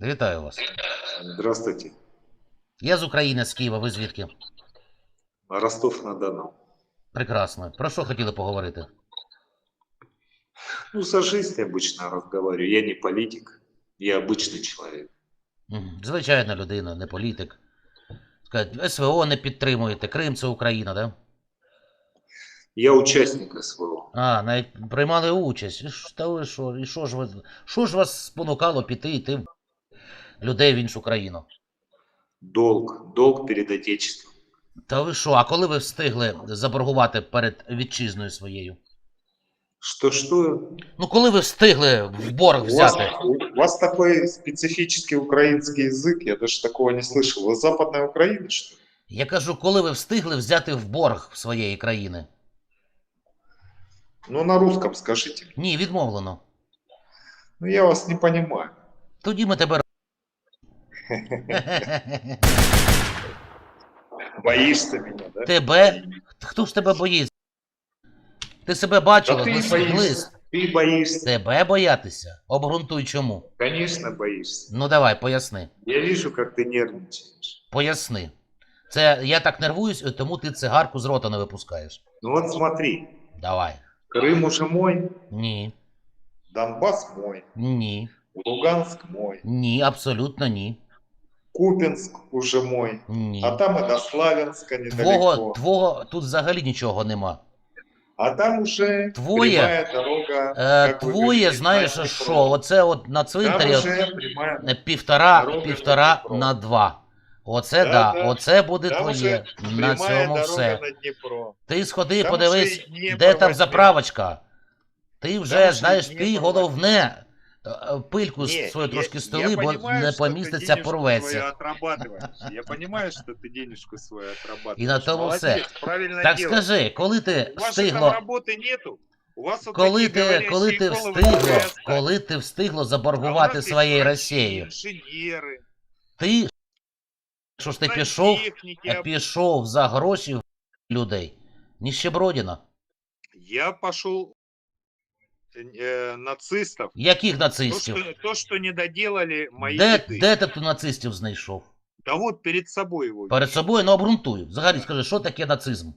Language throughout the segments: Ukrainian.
Вітаю вас. Здравствуйте. Я з України, з Києва, ви звідки? Ростов-на-Дону. Прекрасно. Про що хотіли поговорити? Ну, за жизнь обычно разговариваю. Я не политик, я обычный человек. Мгм. Звичайна людина, не політик. Скажуть, СВО не підтримуєте, Крим це Україна, да? Я участник СВО. А, навіть приймали участь. І ж- Та ви що, і що ж ви, що ж вас спонукало піти йти в людей в іншу країну? Долг, долг перед Отечеством. Та ви що, а коли ви встигли заборгувати перед вітчизною своєю? Что-что? Ну, коли ви встигли в борг У вас, взяти? у вас такой специфический украинский язык, я даже такого не слышал. Вы с Западной Украины, что ли? Я кажу, коли ви встигли взяти в борг в своєї країни? Ну, на русском скажите. Ні, відмовлено. Ну, я вас не понимаю. Тоді ми тебе. Боишься меня, да? Тебе? Хто ж тебе боїться? Ти себе Да бачила, ты ну боишься. глист. Ты боишься. Тебе боятися? Обґрунтуй чому. Конечно, боишься. Ну давай, поясни. Я вижу, как ты нервничаешь. Поясни. Це я так нервуюсь, і тому ти цигарку з рота не випускаєш. Ну вот смотри, Давай. Крым уже мой, Ні. Донбасс мой, Ні. Луганск мой, Ні, абсолютно ні. Купинск уже мой, Ні. а там и до Славянска Твого, недалеко. твого тут взагалі нічого нема. А там уже Твоє, прямая дорога. Е, как вы твоє, говорите, знаєш, на що? Дніпро. Оце от на Там цвинтарі уже прямая. е, півтора, дорога півтора на Дніпро. на два. Оце Да, да, да. оце буде Там твоє. уже На прямая цьому дорога все. на Дніпро. Ти сходи, Там подивись, вже й Дніпро де там заправочка. Ти вже, Там знаєш, ти Дніпро головне е, пильку Не, свою я- трошки я столи, бо понимаю, не что ты поміститься, денежку свою порветься. отрабатываешь. Я понимаю, что ты денежку свою отрабатываешь. И на тому Молодец, все. Правильно Так делаешь. скажи, коли ти У вас же там встигло, работы нету. У вас вот коли такие ти, коли ти говорящие головы встигло, должны остаться. коли ти встигло А у заборгувати нас есть своєю врачи, Росією? инженеры, Ти що ж ти пішов, сантехники. а пішов за гроші в людей? Ніщебродіна. Я пошел э, нацистов. Яких То нацистів? что, то, что не доделали мои Де, деды. де ти тут нацистів знайшов? Да вот перед собой его. Перед собою ну обґрунтуй. Взагалі скажи, що таке нацизм?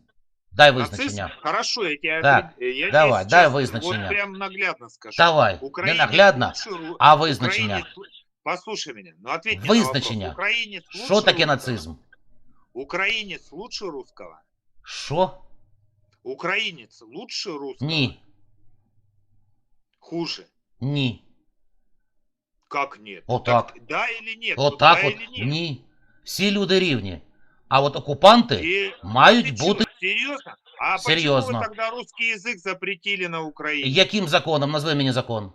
Дай Нацизм? визначення. Хорошо, я тебе Так, говорю, я тебе давай, сейчас дай визначення. Вот прям наглядно скажу. Давай. Не Украинец наглядно, лучше ру- а визначення. Украинец- Послушай меня, ну ответь мне Визначення. на вопрос. Украинец лучше Що таке русского? нацизм? Украинец лучше русского? Що? Украинец лучше русского? Ні. Хуже? Ні. Как нет? Вот Так, так. Да или нет? Ну, Отак да от. или нет? Ні. Всі люди рівні. А от окупанти И- мають Ты бути. чё, серьезно? А Серьезно. почему вы тогда русский язык запретили на Украине? Яким законом? Назви мені закон.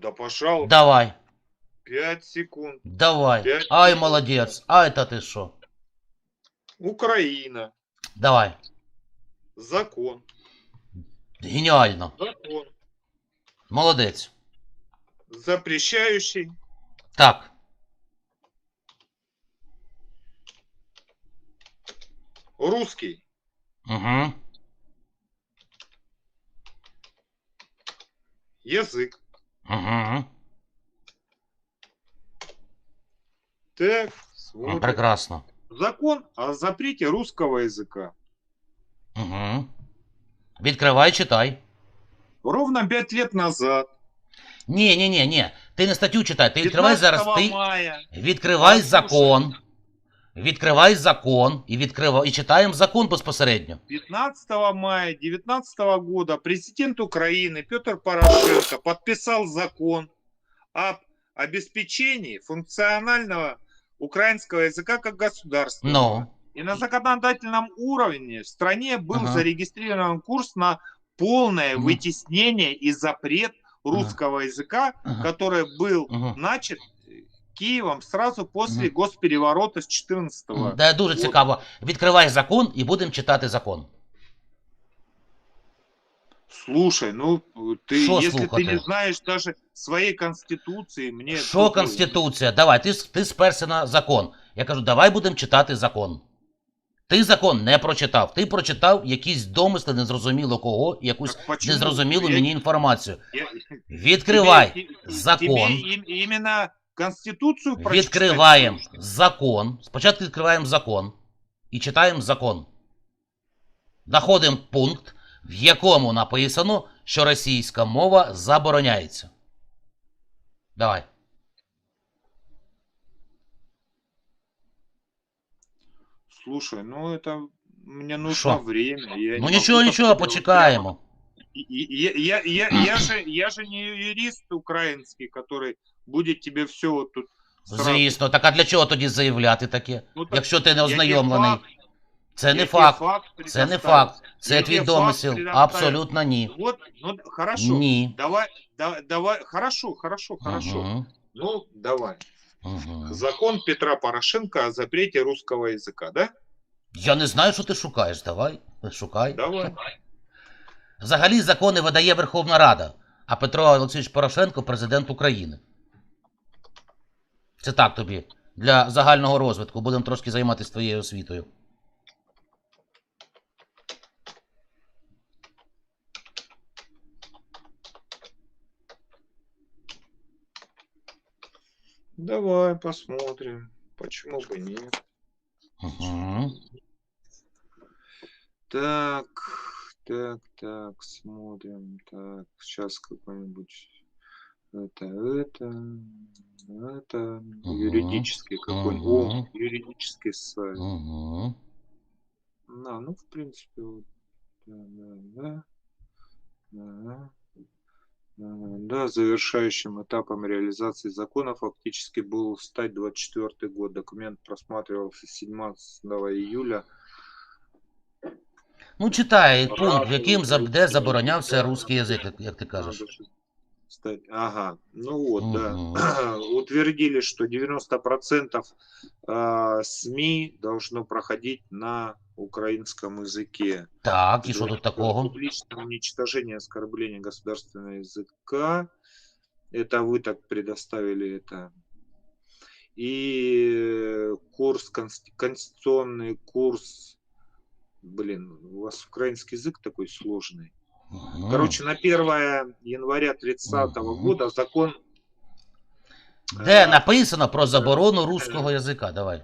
Да пожалуйста, Давай. 5 секунд. Давай. П'ять Ай, секунд. молодець. Ай, та ти що? Украина. Давай. Закон. Геніально. Закон. Молодець. Запрещающий Так. русский Угу. язык. Угу. Так, вот. Прекрасно. Закон о запрете русского языка. Угу. Відкривай, читай Ровно 5 лет назад, Ні, ні, ні, ні. Ти не статтю читай, ти відкривай 15 зараз. Ти мая, відкривай Послухай. закон. Відкривай закон і відкривай і читаємо закон безпосередньо. 15 мая 2019 года президент Украины Петр Порошенко подписал закон об обеспечении функционального украинского языка как государства. Ну. И на законодательном уровне в стране был Ага. зарегистрирован курс на полное Мгм. вытеснение и запрет русского языка, Ага. который был Угу. начат Киевом сразу после Мгм. госпереворота с 14 Да, дуже От. цікаво. Відкривай закон і будемо читати закон. Слушай, ну ты, Шо если слухати? ты не знаешь даже своей конституции, мне Що трудно- Конституція? Давай, ти, с- ти сперся на закон. Я кажу, давай будемо читати закон. Ти закон не прочитав. Ти прочитав якісь домисли незрозуміло кого, якусь почему? незрозумілу мені інформацію. я- Відкривай тебе- закон. Тебе им- именно Конституцию Відкриваємо нужно? закон. Спочатку відкриваємо закон і читаємо закон. Знаходимо пункт, в якому написано, що російська мова забороняється. Давай. Слушай, ну это мне нужно Шо? время. Я Ну не прямо- И- и- Я, я, я, я, же, я же не юрист украинский, который будет тебе все вот тут сразу. Звісно, так а для чого тоді заявляти таке? Ну, так Якщо ти не ознайомлений. факт- Це не факт. Це не факт. Це твій домисел. Абсолютно ні. Вот, ну хорошо. Ні. Давай, да, давай, хорошо, хорошо, хорошо. Угу. Ну, давай. Угу. Закон Петра Порошенко о запрете русского языка, да? Я не знаю, що ти шукаєш. Давай, шукай. Давай. Взагалі закони видає Верховна Рада, а Петро Олексійович Порошенко президент України. Це так тобі. Для загального розвитку. Будемо трошки займатися твоєю освітою. Давай посмотрим. Почему бы нет? Угу. Так, так, так, смотрим. Так, сейчас какой-нибудь это, это, это, юридический какой-нибудь. О, Мгм. юридический сайт. Угу. На, ну, в принципе, вот. Да, да, да. Да. Да, Да, завершающим этапом реализации закона фактически был стать 24 год. Документ просматривался 17 июля. Ну, читай пункт, в яким де заборонявся русський язик, як- ти кажеш. Ага, ну вот, да. Мгм. Утвердили, что 90% а, СМИ должно проходить на украинском языке. Так, і що тут такого? Публичное уничтожение, оскорбление государственного языка. Это вы так предоставили это. И курс, конст- конституционный курс. Блин, у вас украинский язык такой сложный. Мгм. Короче, на 1 января 30 Мгм. года закон Де написано про заборону руського язика? Давай.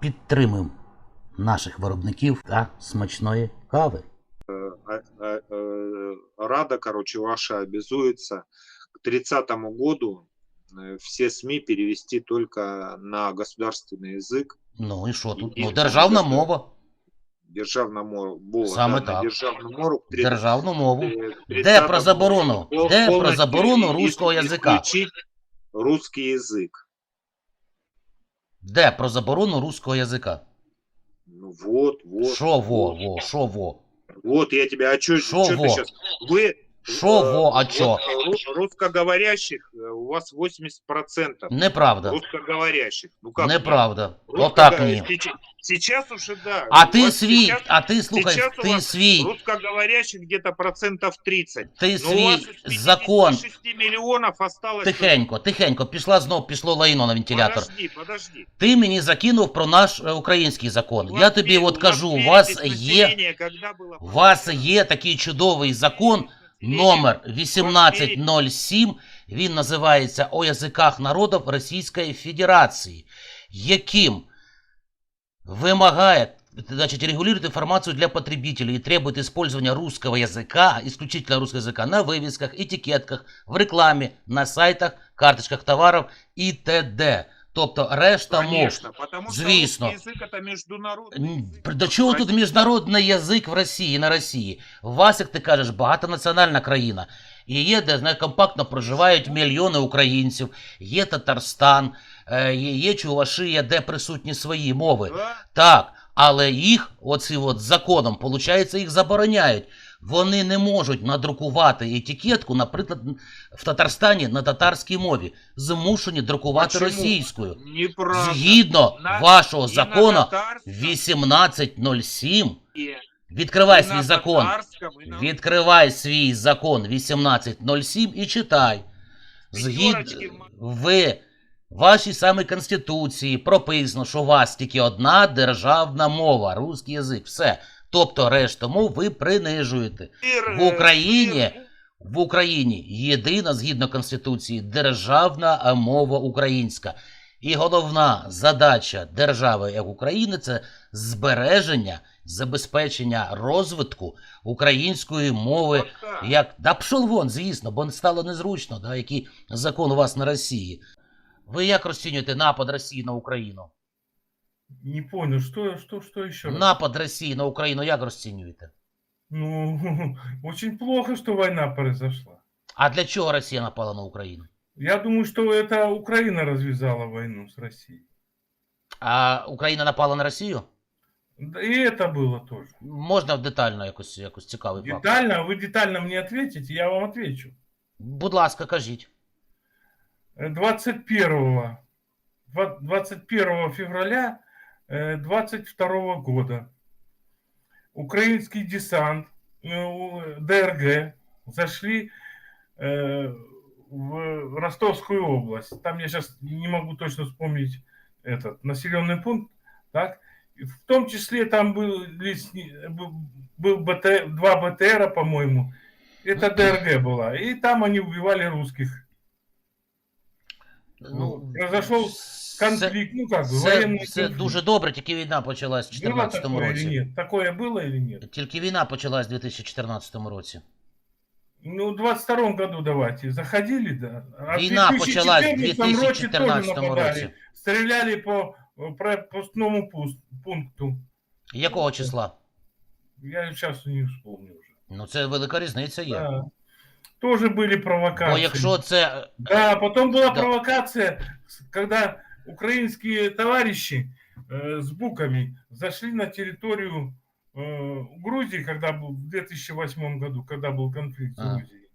Підтримуємо наших виробників та смачної кави. а- а- э, Рада, короче, ваша обязуется к 30 году э, все СМИ перевести только на государственный язык, Ну і що тут? І- Ну, державна мова. державную мову, Саме да, так. на державную мову. к три- Державну мову. э, к Де 30 про заборону? пол- Де про полностью заборону и- руського и- язика? исключить русский язык. Де про заборону руського язика? Ну вот, вот. Що во, вот. во, що во? Вот я тебя, а что Шо ты во? сейчас? Вы Шо э, во, а вот, чё? э, ру- Русскоговорящих э, у вас 80%. Неправда. Русскоговорящих. Ну как? Неправда. Русско- Отак ні. Сейчас, сейчас уже да. А У ти свій, сейчас а ти слухай, сейчас у вас свій, Русскоговорящих где-то процентов 30. ти Но у вас свій из закон. 56 миллионов осталось... Тихенько, тихенько, пішла знов, пішло лайно на вентилятор. Подожди, подожди. Ти мені закинув про наш е, український закон. Я тобі от кажу, у вас є, было у вас є такий чудовий закон, номер 1807. Він називається «О язиках народів Російської Федерації», яким вимагає значит, регулирует информацию для потребителей и требует использования русского языка, исключительно русского языка, на вывесках, этикетках, в рекламе, на сайтах, карточках товаров и т.д. Тобто решта мов. Конечно, потому что Звісно. русский язык это международный М, язык. До чого тут Россия- міжнародний язик в Росії на Росії? У вас, як ти кажеш, багатонаціональна країна. І є, де знає, компактно проживають мільйони українців, є Татарстан, е, є, є Чувашия, де присутні свої мови. Так. Але їх, оці от законом, виходить, їх забороняють. Вони не можуть надрукувати етикетку, наприклад, в Татарстані на татарській мові. Змушені друкувати Почему? російською. Неправда. Згідно На- вашого закону татарском, 1807, и- відкривай и свій закон. на- Відкривай свій закон 1807 і читай. Згідно ви в вашій самій конституції прописано, що у вас тільки одна державна мова, русський язик. Все. Тобто решту мов ви принижуєте. В Україні В Україні єдина згідно Конституції державна е, мова українська. І головна задача держави як України це збереження, забезпечення розвитку української мови як да пшов вон, звісно, бо стало незручно, да, який закон у вас на Росії. Ви як розцінюєте напад Росії на Україну? Не понял, что, что, что еще раз? Напад Росії на Україну як розцінюєте? Ну, очень плохо, что война произошла. А для чого Росія напала на Україну? Я думаю, что это Украина развязала войну с Россией. А Україна напала на Росію? Да И это было тоже. Можна детально якось, якось цікавий факт? Детально, а вы детально мне ответите, я вам отвечу. Будь ласка, кажіть. Э, 21, два- 21 февраля э, 22 года украинский десант э, ДРГ зашли э, в Ростовскую область. Там я сейчас не могу точно вспомнить этот населенный пункт, так? В том числе там были, был БТ, два БТРа, по-моему. Это ДРГ была. И там они убивали русских. Ну, Произошел це, Конфликт, ну как бы, це, военный це конфликт. дуже добре, тільки війна почалась в Было 2014 такое или році. нет? Такое было или нет? Тільки війна почалась в 2014 році. Ну, в 22 году давайте. Заходили, да. А в Війна почалась в 2014 році теж 2014 нападали. році. Стреляли по э, пропускному пус- пункту. Якого числа? Я сейчас не вспомню уже. Ну це велика різниця є. Да. Тоже были провокации. Бо якщо це. Да, потом была Да. провокация, с- когда украинские товарищи э, с буками зашли на территорию э, Грузии, когда был в 2008 году, когда был конфликт с А. Грузией.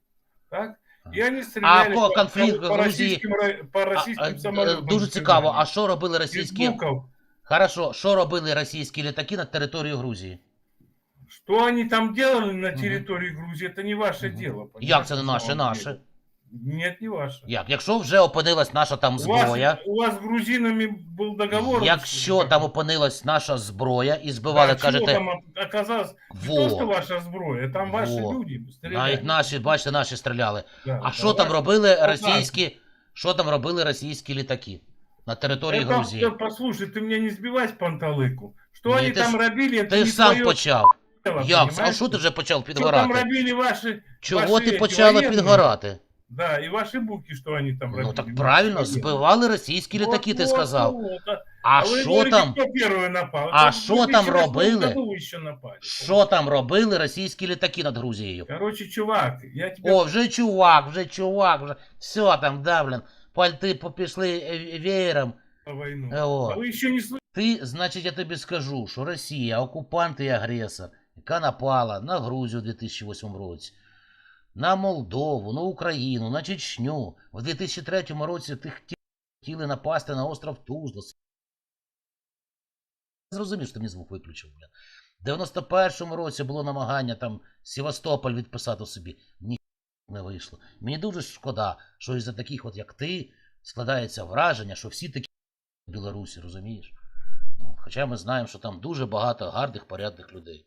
Так? А. И они стреляли по по, конфликту по Грузии- российским, ра- по А, российским а, самолетам. е, Дуже стреляли. цікаво, а що робили Без російські. букв. Хорошо, що робили російські літаки на території Грузії? Что они там делали на Мгм. территории Грузии, это не ваше Мгм. дело. понимаете, Як це не на наше? самом Наше. деле. Нет, не ваше. Як? Якщо вже опинилась наша там У зброя, вас, у вас с грузинами был договор. якщо Как- там опинилась наша зброя і Да, збивали, чего кажете, там оказалось не то, что во, ваша зброя, там ваши Во. люди стреляли. навіть наші, бачите, наші стріляли. Да, А да, що там ваши- робили Ну, російські, що там робили російські літаки на території Это- Грузії? да, послушай, ты меня не сбивай с панталыку. Что Не, они ты там ж- робили, это Ти не ж сам твое почав. дело, Як? А понимаешь? що ти вже почав Что там підгорати? робили ваши... Чого ваші ти ці почала воєнні? підгорати? Да, и ваши буки, что они там робили. Ну так ваши правильно, военные. збивали російські Вот, літаки, ти вот, сказав. вот, а- А вы що говорите, там? Кто первый напал? А Это в що там 2008 робили? году вы еще напали. Що там робили російські літаки над Грузією? Короче, чувак, я тебе... О, вже чувак, вже чувак, вже все там, да, блін. Пальти попішли е, веєром. войну. Е, о. А вы еще не слышали? Ти, значить, я тобі скажу, що Росія окупант і агресор, яка напала на Грузію у 2008 році, на Молдову, на Україну, на Чечню. В 2003 році ти хотів- хотіли напасти на остров Тузла. Зрозумів, що ти мені звук виключив, блін. В 91-му році було намагання там Севастополь відписати собі. Ні не вийшло. Мені дуже шкода, що із-за таких, от як ти, складається враження, що всі такі в Білорусі, розумієш? Хоча ми знаємо, що там дуже багато гарних, порядних людей.